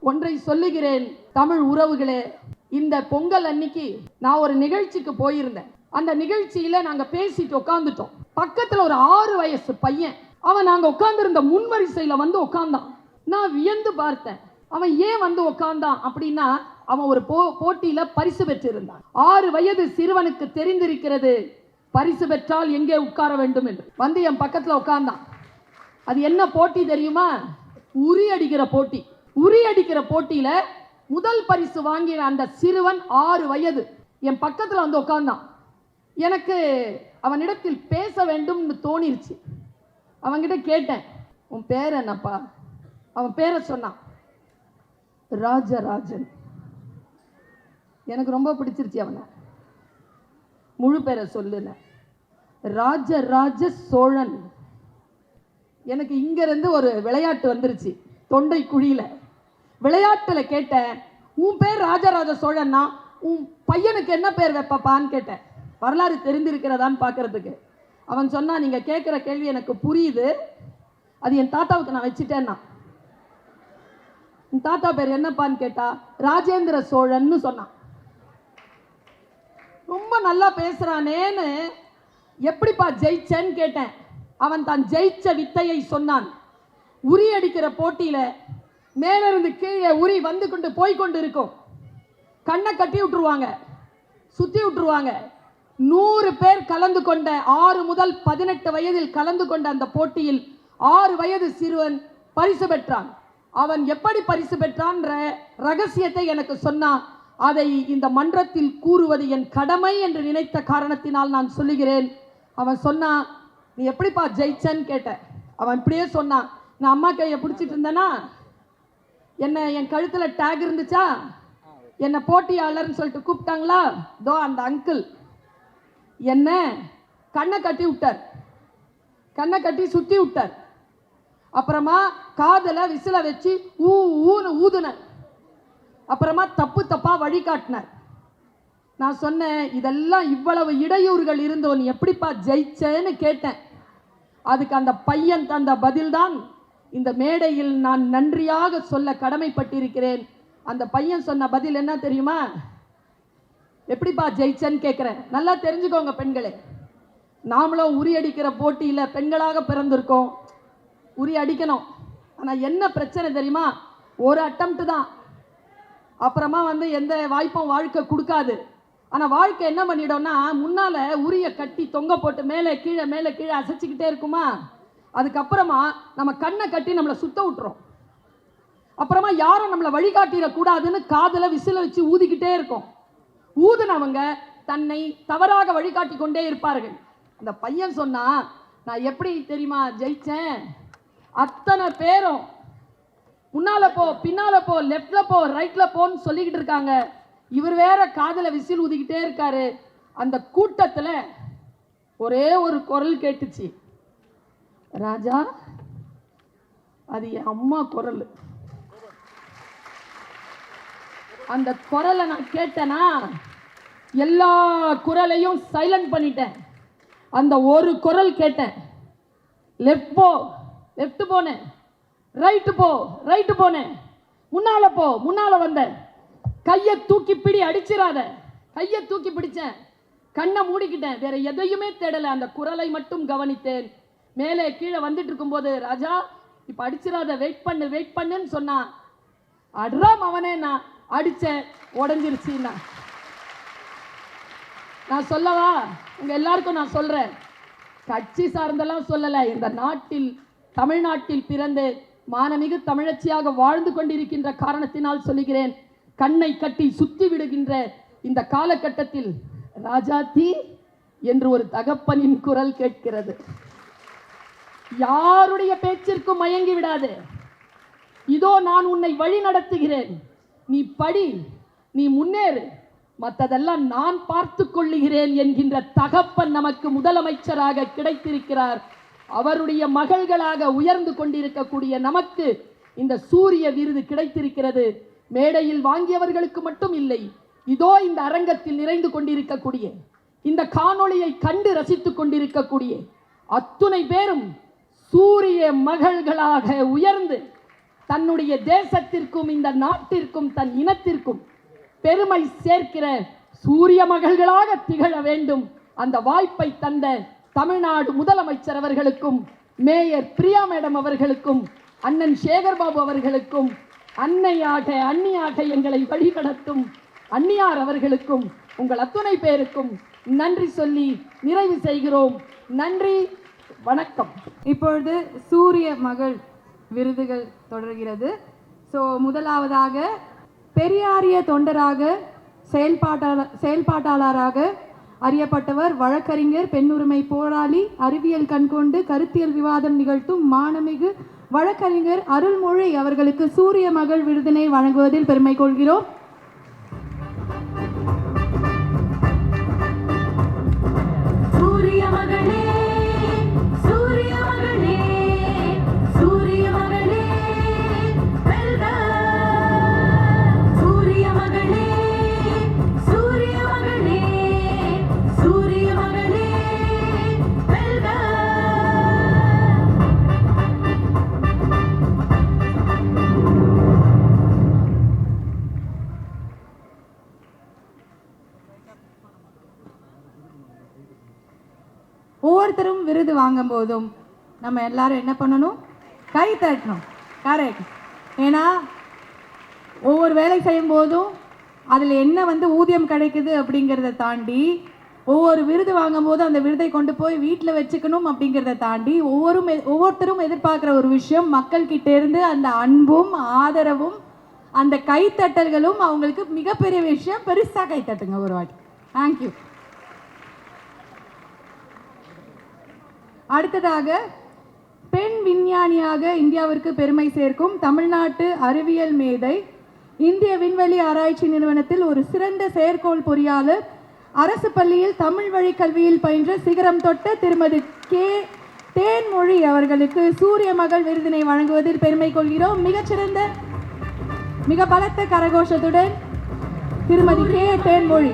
ஒன்றை சொல்லுகிறேன் தமிழ் உறவுகளே இந்த பொங்கல் அன்னைக்கு நான் ஒரு நிகழ்ச்சிக்கு போயிருந்தேன். அந்த நிகழ்ச்சியில நாங்க பேசிட்டு உட்காந்துட்டோம் பக்கத்துல ஒரு ஆறு வயசு பையன் அவன் நாங்க உட்காந்துருந்த முன்வரிசையில வந்து உட்காந்தான் நான் வியந்து பார்த்தேன். அவன் ஏன் வந்து உட்காந்தான் அப்படின்னா அவன் ஒரு போ போட்டியில பரிசு பெற்றிருந்தான். ஆறு வயது சிறுவனுக்கு தெரிந்திருக்கிறது பரிசு பெற்றால் எங்கே உட்கார வேண்டும் என்று. வந்து என் பக்கத்துல உட்கார்ந்தான் அது என்ன போட்டி தெரியுமா? உரி அடிக்கிற போட்டி. உரி அடிக்கிற போட்டியில முதல் பரிசு வாங்கின அந்த சிறுவன் ஆறு வயது. என் பக்கத்தில் வந்து உட்கார்ந்தான் எனக்கு அவனிடத்தில் பேச வேண்டும்னு தோணிருச்சு. அவன்கிட்ட கேட்டேன் உன் பேர் என்னப்பா? அவன் பேரை சொன்னான் ராஜராஜன். எனக்கு ரொம்ப பிடிச்சிருச்சு அவனை. முழு பேரை சொல்லுன ராஜராஜ சோழன். எனக்கு இங்கேருந்து ஒரு விளையாட்டு வந்துருச்சு தொண்டை குழியில். விளையாட்டில் கேட்டேன் உன் பேர் ராஜராஜ சோழன்னா உன் பையனுக்கு என்ன பேர் வைப்பப்பான்னு கேட்டேன். வரலாறு தெரிந்திருக்கிறதான்னு பார்க்கறதுக்கு அவன் சொன்னா நீங்கள் கேட்குற கேள்வி எனக்கு புரியுது. அது என் தாத்தாவுக்கு நான் வச்சுட்டேன்னா. உன் தாத்தா பேர் என்னப்பான்னு கேட்டா ராஜேந்திர சோழன்னு சொன்னான் ரொம்ப நல்லா பேசுகிறானேன்னு எப்படிப்பா ஜெயிச்சேன்னு கேட்டேன். அவன் தான் ஜெயிச்ச வித்தையை சொன்னான். உரியடிக்கிற போட்டியில் மேலிருந்து கீழே உரி வந்து கொண்டு போய் கொண்டு இருக்கும் கண்ணை கட்டி விட்டுருவாங்க. சுற்றி விட்டுருவாங்க. நூறு பேர் கலந்து கொண்ட ஆறு முதல் பதினெட்டு வயதில் கலந்து கொண்ட அந்த போட்டியில் ஆறு வயது சிறுவன் பரிசு பெற்றான். அவன் எப்படி பரிசு பெற்றான்ற ரகசியத்தை எனக்கு சொன்னான் அதை இந்த மன்றத்தில் கூறுவது என் கடமை என்று நினைத்த காரணத்தினால் நான் சொல்லுகிறேன். அவன் சொன்னான் நீ எப்படிப்பா ஜெயிச்சன்னு கேட்ட அவன் இப்படியே சொன்னான். நான் அம்மா கையை பிடிச்சிட்டு இருந்தேன்னா என்ன என் கழுத்துல டேக் இருந்துச்சா? என்ன போட்டியாளர்னு சொல்லிட்டு கூப்பிட்டாங்களா? தோ அந்த அங்கிள் என்ன? கண்ணை கட்டி விட்டார். கண்ணை கட்டி சுத்தி விட்டார். அப்புறமா காதல விசில வச்சு ஊ ஊன்னு ஊதுனார். அப்புறமா தப்பு தப்பா வழிகாட்டினார் நான் சொன்னேன் இதெல்லாம் இவ்வளவு இடையூறுகள் இருந்தோ நீ எப்படிப்பா ஜெயிச்சேன்னு கேட்டேன். அதுக்கு அந்த பையன் தந்த பதில்தான் இந்த மேடையில் நான் நன்றியாக சொல்ல கடமைப்பட்டிருக்கிறேன். அந்த பையன் சொன்ன பதில் என்ன தெரியுமா? எப்படிப்பா ஜெயிச்சேன்னு கேட்குறேன் நல்லா தெரிஞ்சுக்கோங்க பெண்களே. நாமளும் உரி அடிக்கிற போட்டியில் பெண்களாக பிறந்திருக்கோம். உரி அடிக்கணும். ஆனால் என்ன பிரச்சனை தெரியுமா? ஒரு அட்டம்ப்ட் தான். அப்புறமா வந்து எந்த வாய்ப்பும் வாழ்க்கை கொடுக்காது. ஆனால் வாழ்க்கை என்ன பண்ணிடும்னா முன்னால் உரிய கட்டி தொங்க போட்டு மேலே கீழே மேலே கீழே அசைச்சிக்கிட்டே இருக்குமா? அதுக்கப்புறமா நம்ம கண்ணை கட்டி நம்மளை சுத்த விட்டுறோம். அப்புறமா யாரும் நம்மளை வழிகாட்டிடக்கூடாதுன்னு காதில் விசில வச்சு ஊதிக்கிட்டே இருக்கும். ஊதுனவங்க தன்னை தவறாக வழிகாட்டி கொண்டே இருப்பார்கள். அந்த பையன் சொன்னா நான் எப்படி தெரியுமா ஜெயிச்சேன்? அத்தனை பேரும் முன்னால போ பின்னால போ லெஃப்ட்ல போ ரைட்ல போன்னு சொல்லிக்கிட்டு இருக்காங்க. இவர் வேற காதில் விசில் ஊதிக்கிட்டே இருக்காரு. அந்த கூட்டத்தில் ஒரே ஒரு குரல் கேட்டுச்சு. ராஜா அது என் அம்மா குரல். அந்த குரலை நான் கேட்டேனா எல்லா குரலையும் சைலண்ட் பண்ணிட்டேன். அந்த ஒரு குரல் கேட்டேன். லெஃப்ட் போ லெஃப்ட் போனேன். ரைட்டு போ ரைட்டு போனேன். முன்னால போ முன்னால வந்தேன். கையை தூக்கி பிடி அடிச்சிடாத. கையை தூக்கி பிடிச்சேன். கண்ணை மூடிக்கிட்டேன். வேற எதையுமே தேடலை. அந்த குரலை மட்டும் கவனித்தேன். மேலே கீழே வந்துட்டு இருக்கும்போது ராஜா இப்போ அடிச்சிடாத வெயிட் பண்ணு வெயிட் பண்ணுன்னு சொன்னான் அடுறாம் அவனே நான் அடித்தேன் உடஞ்சிருச்சுன்னா. நான் சொல்லவா? உங்கள் எல்லாருக்கும் நான் சொல்கிறேன் கட்சி சார்ந்தெல்லாம் சொல்லலை. இந்த நாட்டில் தமிழ்நாட்டில் பிறந்து மானமிகு தமிழச்சியாக வாழ்ந்து கொண்டிருக்கின்ற காரணத்தினால் சொல்லுகிறேன். கண்ணை கட்டி சுத்தி விடுகின்ற இந்த காலகட்டத்தில் ராஜாத்தி என்று ஒரு தகப்பனின் குரல் கேட்கிறது. யாருடைய பேச்சிற்கும் மயங்கி விடாதே. இதோ நான் உன்னை வழி நடத்துகிறேன். நீ படி நீ முன்னேறு. மற்றதெல்லாம் நான் பார்த்து கொள்ளுகிறேன் என்கின்ற தகப்பன் நமக்கு முதலமைச்சராக கிடைத்திருக்கிறார். அவருடைய மகள்களாக உயர்ந்து கொண்டிருக்கக்கூடிய நமக்கு இந்த சூரிய விருது கிடைத்திருக்கிறது. மேடையில் வாங்கியவர்களுக்கு மட்டும் இல்லை இதோ இந்த அரங்கத்தில் நிறைந்து கொண்டிருக்கக்கூடிய இந்த காணொளியை கண்டு ரசித்துக் கொண்டிருக்கக்கூடிய அத்துணை பேரும் சூரிய மகள்களாக உயர்ந்து தன்னுடைய தேசத்திற்கும் இந்த நாட்டிற்கும் தன் இனத்திற்கும் பெருமை சேர்க்கிற சூரிய மகள்களாக திகழ வேண்டும். அந்த வாய்ப்பை தந்த தமிழ்நாடு முதலமைச்சர் அவர்களுக்கும் மேயர் பிரியா மேடம் அவர்களுக்கும் அண்ணன் சேகர்பாபு அவர்களுக்கும் அன்னையாக அன்னியாக எங்களை வழிநடத்தும் அன்னியார் அவர்களுக்கும் உங்கள் அத்துணை பேருக்கும் நன்றி சொல்லி நிறைவு செய்கிறோம். நன்றி. வணக்கம். இப்பொழுது சூரிய மகள் விருதுகள் தொடர்கிறது. ஸோ முதலாவதாக பெரியாரிய தொண்டராக செயல்பாட்டாளர் செயல்பாட்டாளராக அறியப்பட்டவர் வழக்கறிஞர் பெண்ணுரிமை போராளி அறிவியல் கண்கொண்டு கருத்தியல் விவாதம் நிகழ்த்தும் மானமிகு வழக்கறிஞர் அருள்மொழி அவர்களுக்கு சூரிய மகள் விருதினை வழங்குவதில் பெருமை கொள்கிறோம். சூரிய மகளே ஒவ்வொருத்தரும் விருது வாங்கும் போதும் நம்ம எல்லாரும் என்ன பண்ணணும்? கை தட்டணும். கரெக்ட் ஏன்னா ஒவ்வொரு வேலை செய்யும் போதும் அதில் என்ன வந்து ஊதியம் கிடைக்குது அப்படிங்கிறத தாண்டி ஒவ்வொரு விருது வாங்கும் போது அந்த விருதை கொண்டு போய் வீட்டில் வச்சுக்கணும் அப்படிங்கிறத தாண்டி ஒவ்வொரு ஒவ்வொருத்தரும் எதிர்பார்க்குற ஒரு விஷயம் மக்கள்கிட்டேருந்து அந்த அன்பும் ஆதரவும் அந்த கைத்தட்டல்களும் அவங்களுக்கு மிகப்பெரிய விஷயம். பெருசாக கைத்தட்டுங்க ஒரு வாட்டி. தேங்க்யூ அடுத்ததாக பெண் விஞ்ஞானியாக இந்தியாவிற்கு பெருமை சேர்க்கும் தமிழ்நாட்டு அறிவியல் மேதை இந்திய விண்வெளி ஆராய்ச்சி நிறுவனத்தில் ஒரு சிறந்த செயற்கோள் பொறியாளர் அரசு பள்ளியில் தமிழ் வழி கல்வியில் பயின்ற சிகரம் தொட்ட திருமதி கே. தேன்மொழி அவர்களுக்கு சூரிய மகள் விருதினை வழங்குவதில் பெருமை கொள்கிறோம். மிகச்சிறந்த மிக பலத்த கரகோஷத்துடன் திருமதி கே. தேன்மொழி.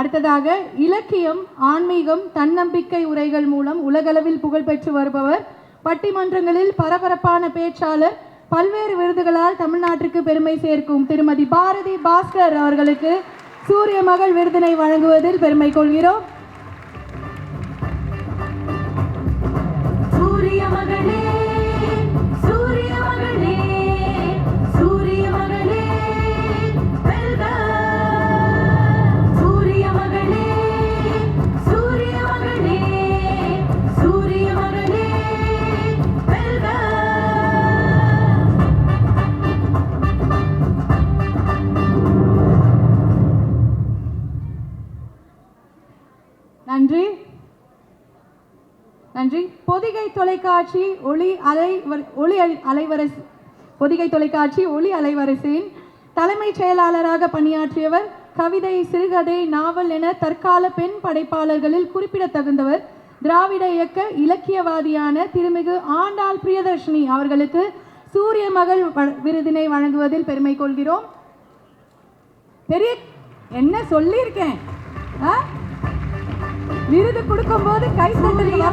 அடுத்ததாக இலக்கியம் ஆன்மீகம் தன்னம்பிக்கை உரைகள் மூலம் உலகளவில் புகழ்பெற்று வருபவர். பட்டிமன்றங்களில் பரபரப்பான பேச்சாளர் பல்வேறு விருதுகளால் தமிழ்நாட்டிற்கு பெருமை சேர்க்கும் திருமதி பாரதி பாஸ்கர் அவர்களுக்கு சூரிய மகள் விருதினை வழங்குவதில் பெருமை கொள்கிறோம். சூரிய மகளே தொலைக்காட்சி ஒளி அலை ஒளி அலை- அலைவரிசை பொதிகை தொலைக்காட்சி ஒளி அலைவரிசையின் தலைமைச் செயலாளராக பணியாற்றியவர் கவிதை சிறுகதை நாவல் என தற்கால பெண் படைப்பாளர்களில் குறிப்பிடத்தகுந்தவர் திராவிட இயக்க இலக்கியவாதியான திருமிகு ஆண்டாள் பிரியதர்ஷினி அவர்களுக்கு சூரிய மகள் விருதினை வழங்குவதில் பெருமை கொள்கிறோம். பெரிய என்ன சொல்லியிருக்கேன்? ஆ? விருது கொடுக்கும்போது கை சூரிய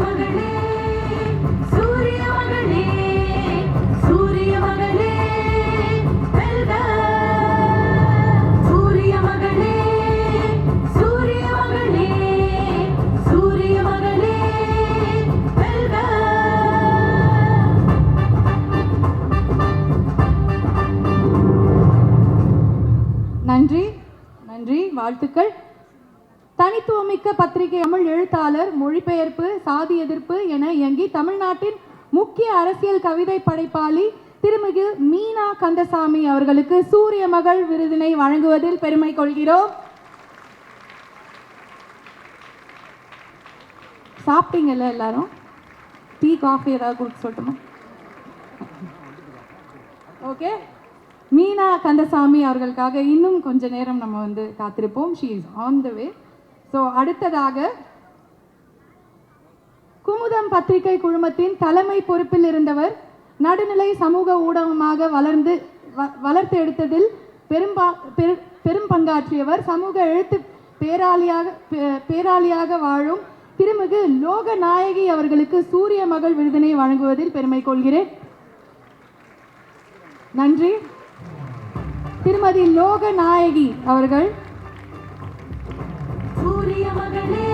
நன்றி நன்றி வாழ்த்துக்கள். தனித்துவமிக்க பத்திரிகை தமிழ் எழுத்தாளர் மொழிபெயர்ப்பு சாதி எதிர்ப்பு என இயங்கி தமிழ்நாட்டின் முக்கிய அரசியல் கவிதை படைப்பாளி திருமிகு மீனா கந்தசாமி அவர்களுக்கு சூரிய மகள் விருதினை வழங்குவதில் பெருமை கொள்கிறோம். சாப்பிட்டீங்கல்ல எல்லாரும்? டீ காஃபி ஏதாவது கொடுத்து சொல்லட்டுமா? ஓகே மீனா கந்தசாமி அவர்களுக்காக இன்னும் கொஞ்ச நேரம் நம்ம வந்து காத்திருப்போம். She is on the way so அடுத்ததாக பத்திரிகை குழுமத்தின் தலைமை பொறுப்பில் இருந்தவர் நடுநிலை சமூக ஊடகமாக வளர்ந்து வளர்த்து எடுத்ததில் பெரும்பா பெரும் பங்காற்றியவர் சமூக எழுத்து பேராளியாக பேராளியாக வாழும் திருமிகு லோக நாயகி அவர்களுக்கு சூரிய மகள் விருதினை வழங்குவதில் பெருமை கொள்கிறேன். நன்றி. திருமதி லோக நாயகி அவர்கள். சூரிய மகளே.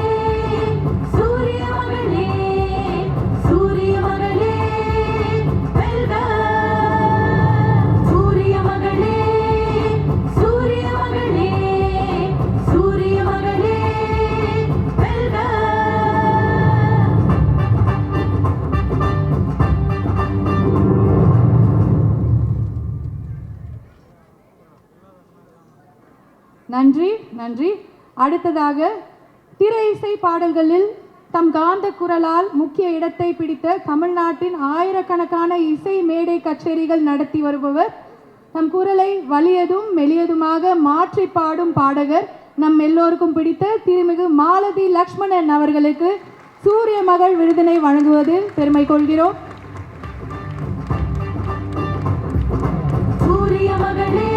நன்றி நன்றி. அடுத்ததாக திரை இசை பாடல்களில் தம் காந்த குரலால் முக்கிய இடத்தை பிடித்த தமிழ்நாட்டின் ஆயிரக்கணக்கான இசை மேடை கச்சேரிகள் நடத்தி வருபவர் தம் குரலை வலியதும் மெலியதுமாக மாற்றி பாடும் பாடகர் நம் எல்லோருக்கும் பிடித்த திருமிகு மாலதி லக்ஷ்மணன் அவர்களுக்கு சூரிய மகள் விருதினை வழங்குவதில் பெருமை கொள்கிறோம். சூரிய மகளே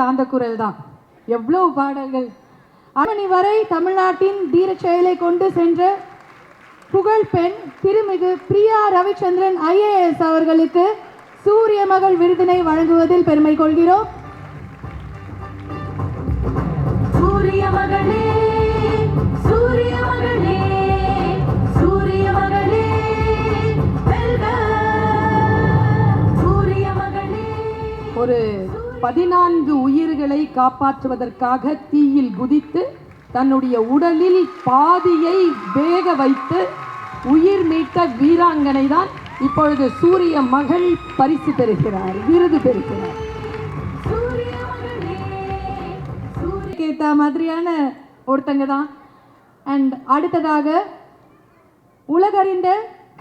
காந்த குரல் தான் எவ்வளோ பாடல்கள். அமணி வரை தமிழ்நாட்டின் தீரச் செயலை கொண்டு சென்ற புகழ் பெண் திருமிகு பிரியா ரவிச்சந்திரன் ஐஏஎஸ் அவர்களுக்கு சூரிய மகள் விருதினை வழங்குவதில் பெருமை கொள்கிறோம். சூரிய மகளே சூரிய மகளே சூரிய மகளே வெல்க. சூரிய மகளே. ஒரு பதினான்கு உயிர்களை காப்பாற்றுவதற்காக தீயில் குதித்து தன்னுடைய உடலில் பாதியை வேக வைத்து உயிர் மீட்ட வீராங்கனை தான் இப்பொழுது சூரிய மகள் பரிசு பெறுகிறார் விருது பெறுகிறார். சூரிய கேட்ட மாதிரியான ஒருத்தங்க தான். அண்ட் அடுத்ததாக உலகறிந்த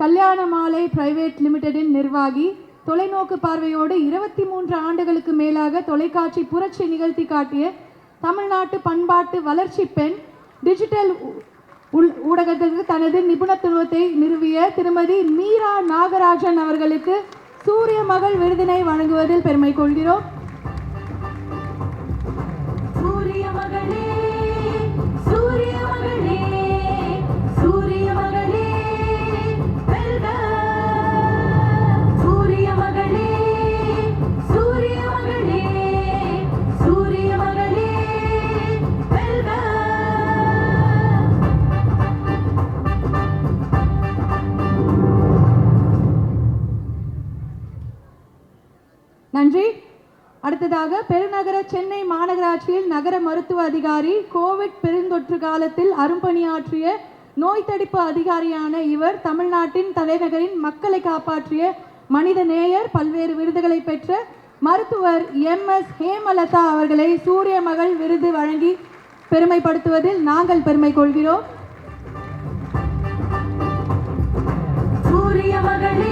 கல்யாண மாலை பிரைவேட் லிமிடெடின் நிர்வாகி தொலைநோக்கு பார்வையோடு இருபத்தி மூன்று ஆண்டுகளுக்கு மேலாக தொலைக்காட்சி புரட்சி நிகழ்த்தி காட்டிய தமிழ்நாட்டு பண்பாட்டு வளர்ச்சி பெண் டிஜிட்டல் உள்- ஊடகத்திற்கு தனது நிபுணத்துவத்தை நிறுவிய திருமதி மீரா நாகராஜன் அவர்களுக்கு சூரிய மகள் விருதினை வழங்குவதில் பெருமை கொள்கிறோம். சூரிய மகளே அடுத்ததாக பெருநகர சென்னை மாநகராட்சியில் நகர மருத்துவ அதிகாரி கோவிட் பெருந்தொற்று காலத்தில் அரும்பணியாற்றிய நோய் தடுப்பு அதிகாரியான இவர் தமிழ்நாட்டின் தலைநகரின் மக்களை காப்பாற்றிய மனித நேயர் பல்வேறு விருதுகளை பெற்ற மருத்துவர் எம். எஸ். ஹேமலதா அவர்களை சூரிய மகள் விருது வழங்கி பெருமைப்படுத்துவதில் நாங்கள் பெருமை கொள்கிறோம். சூரிய மகளே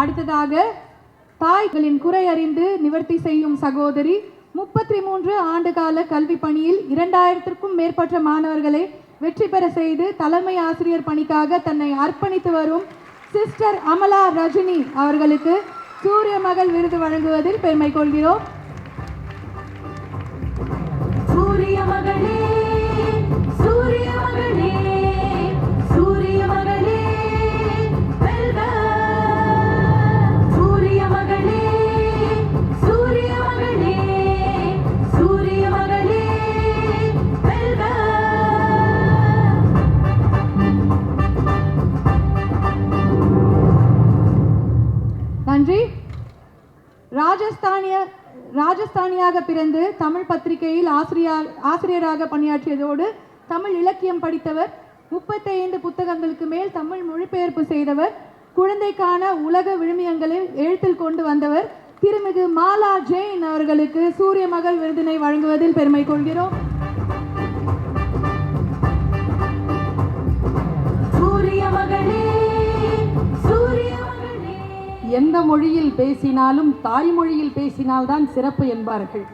அடுத்ததாக தாய்களின் குறை அறிந்து நிவர்த்தி செய்யும் சகோதரி முப்பத்தி மூன்று ஆண்டு கால கல்வி பணியில் இரண்டாயிரத்திற்கும் மேற்பட்ட மாணவர்களை வெற்றி பெற செய்து தலைமை ஆசிரியர் பணிக்காக தன்னை அர்ப்பணித்து வரும் சிஸ்டர் அமலா ரஜினி அவர்களுக்கு சூரிய மகள் விருது வழங்குவதில் பெருமை கொள்கிறோம். சூரிய மகளே சூரிய மகளே. குழந்தையாக பிறந்து தமிழ் பத்திரிகையில் ஆசிரியர் ஆசிரியராக பணியாற்றியதோடு தமிழ் இலக்கியம் படித்தவர் முப்பத்தைந்து புத்தகங்களுக்கு மேல் தமிழ் மொழிபெயர்ப்பு செய்தவர் குழந்தைக்கான உலக விழுமியங்களை எழுத்தில் கொண்டு வந்தவர். திருமிகு மாலா ஜெயின் அவர்களுக்கு சூரிய மகள் விருதினை வழங்குவதில் பெருமை கொள்கிறோம். சூரிய மகளே எந்த மொழியில் பேசினாலும் தாய்மொழியில் பேசினால்தான் சிறப்பு என்பார்கள்.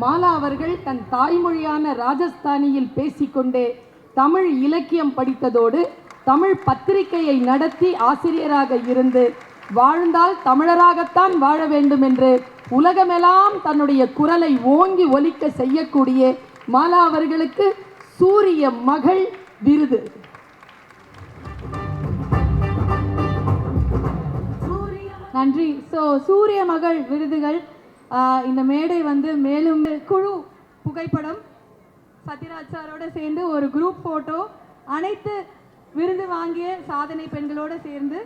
மாலா அவர்கள் தன் தாய்மொழியான ராஜஸ்தானியில் பேசிக்கொண்டே தமிழ் இலக்கியம் படித்ததோடு தமிழ் பத்திரிகையை நடத்தி ஆசிரியராக இருந்து வாழ்ந்தால் தமிழராகத்தான் வாழ வேண்டும் என்று உலகமெல்லாம் தன்னுடைய குரலை ஓங்கி ஒலிக்க செய்யக்கூடிய மாலா அவர்களுக்கு சூரிய மகள் விருது. நன்றி. ஸோ சூரிய மகள் விருதுகள் இந்த மேடை வந்து மேலும் குழு புகைப்படம் சத்யராஜ் சாரோட சேர்ந்து ஒரு குரூப் ஃபோட்டோ அனைத்து விருது வாங்கிய சாதனை பெண்களோட சேர்ந்து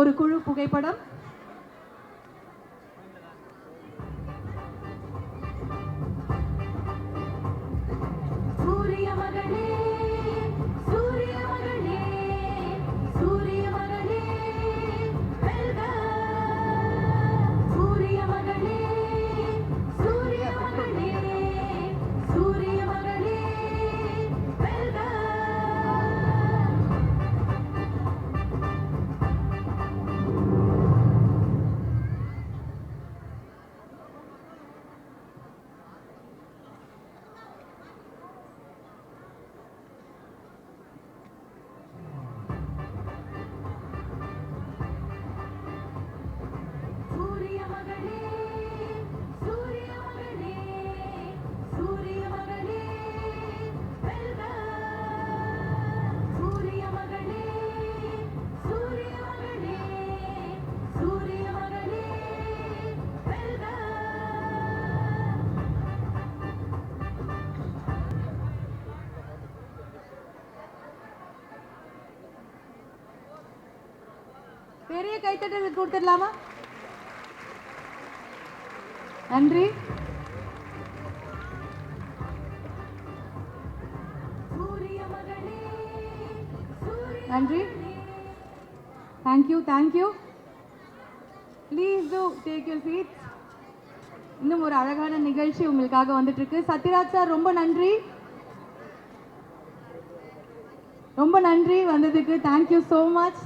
ஒரு குழு புகைப்படம். பெரிய கைத்தட்டல் கொடுத்துடலாமா? நன்றி. நன்றி. Thank you thank you please to take your seat இன்னும் ஒரு அழகான நிகழ்ச்சி உங்களுக்காக வந்துட்டு இருக்கு சத்யராஜ் சார் ரொம்ப நன்றி. ரொம்ப நன்றி வந்ததுக்கு. Thank you so much